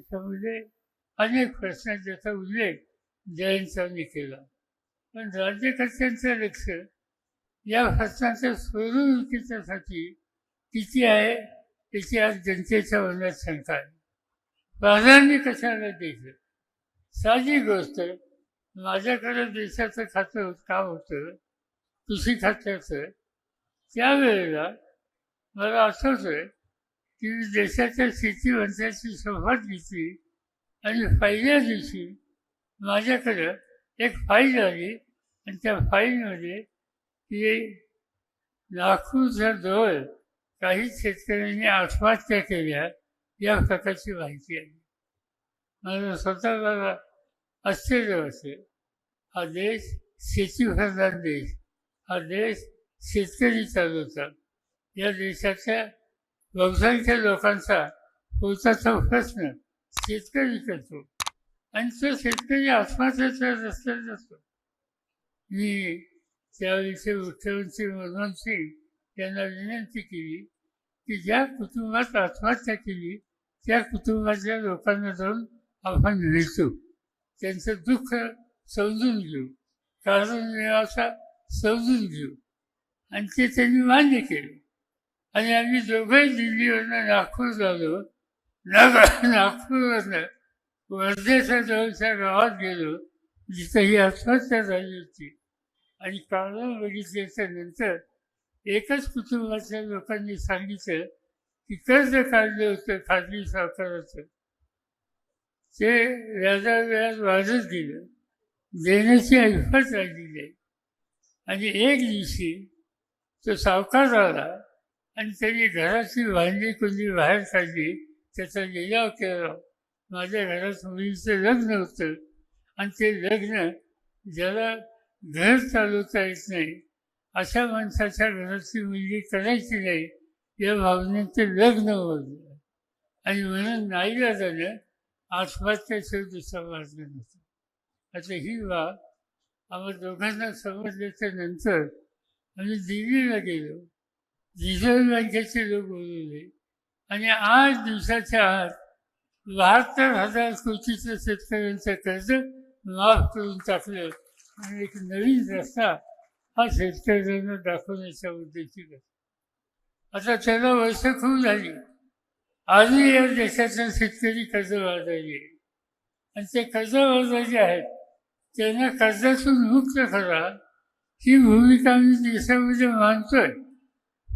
त्याच्यामध्ये अनेक प्रश्नांचा उल्लेख जयंतांनी केला. पण राज्यकर्त्यांचं लक्ष या प्रश्नाच्या सोडवणुकीच्यासाठी किती आहे त्याची आज जनतेच्या मनात शंका आहे. प्राधान्य कशाला द्यायचं? साधी गोष्ट माझ्याकडे देशाचं खातं काम होतं कृषी खात्याचं. त्यावेळेला मला आठवतं की देशाच्या स्थितीवंताची मंत्र्याची शपथ घेतली आणि पहिल्या दिवशी माझ्याकडं एक फाईल आली. आणि त्या फाईलमध्ये की नागपूरच्या जवळ काही शेतकऱ्यांनी आत्महत्या केल्या या प्रकारची माहिती आली माझं स्वतःला आश्चर्य वाटते हा देश शेतीप्रधान देश हा देश शेतकरी चालवतात या देशाच्या व्यवसायाच्या लोकांचा पोटाचा प्रश्न शेतकरी करतो. आणि तो शेतकरी आत्महत्याच्या रस्त्यात असतो मी त्यावेळेचे मुख्यमंत्री मनमोहन सिंग यांना विनंती केली की ज्या कुटुंबात आत्महत्या केली त्या कुटुंबातल्या लोकांना जाऊन आपण भेटू त्यांचं दुःख समजून घेऊ. कारण असा समजून घेऊ. आणि ते त्यांनी मान्य केलं. आणि आम्ही दोघंही दिल्लीवरनं नागपूर झालो नाग नागपूरवरनं वर्धेच्या जवळच्या गावात गेलो. जिथं ही आत्महत्या झाली होती. आणि कारण बघितल्याच्या नंतर एकच कुटुंबाच्या लोकांनी सांगितलं की कर्ज काढलं होतं खाजगी सावकाराचं ते व्याजाव्याज वाढत गेलं. देण्याची ऐफत राहिलेली आहे आणि एक दिवशी तो सावकार आला. आणि त्यांनी घराची भांडी कुंडी बाहेर काढली त्याचा लिलाव केला. माझ्या घरात मुलीचं लग्न होतं आणि ते लग्न ज्याला घर चालवता येत नाही अशा माणसाच्या घराची मुलगी करायची नाही या भावनेत ते लग्न होतं आणि म्हणून नाईला झालं आत्महत्याशिवाय दुसरा मार्ग नव्हता. आता ही बाब आम्हा दोघांना समजल्याच्या नंतर आम्ही दिल्लीला गेलो. रिझर्व्ह बँकेचे लोक बोलवले आणि आठ दिवसाच्या आत बहात्तर हजार कोटीचं शेतकऱ्यांचं कर्ज माफ करून टाकलं. आणि एक नवीन रस्ता हा शेतकऱ्यांना दाखवण्याच्या उद्देशी आता त्याला वर्ष खूप झाली. आजही या देशाचा शेतकरी कर्ज आहे आणि ते कर्ज आहेत त्यांना कर्जातून मुक्त करा. ही भूमिका मी देशामध्ये मानतोय.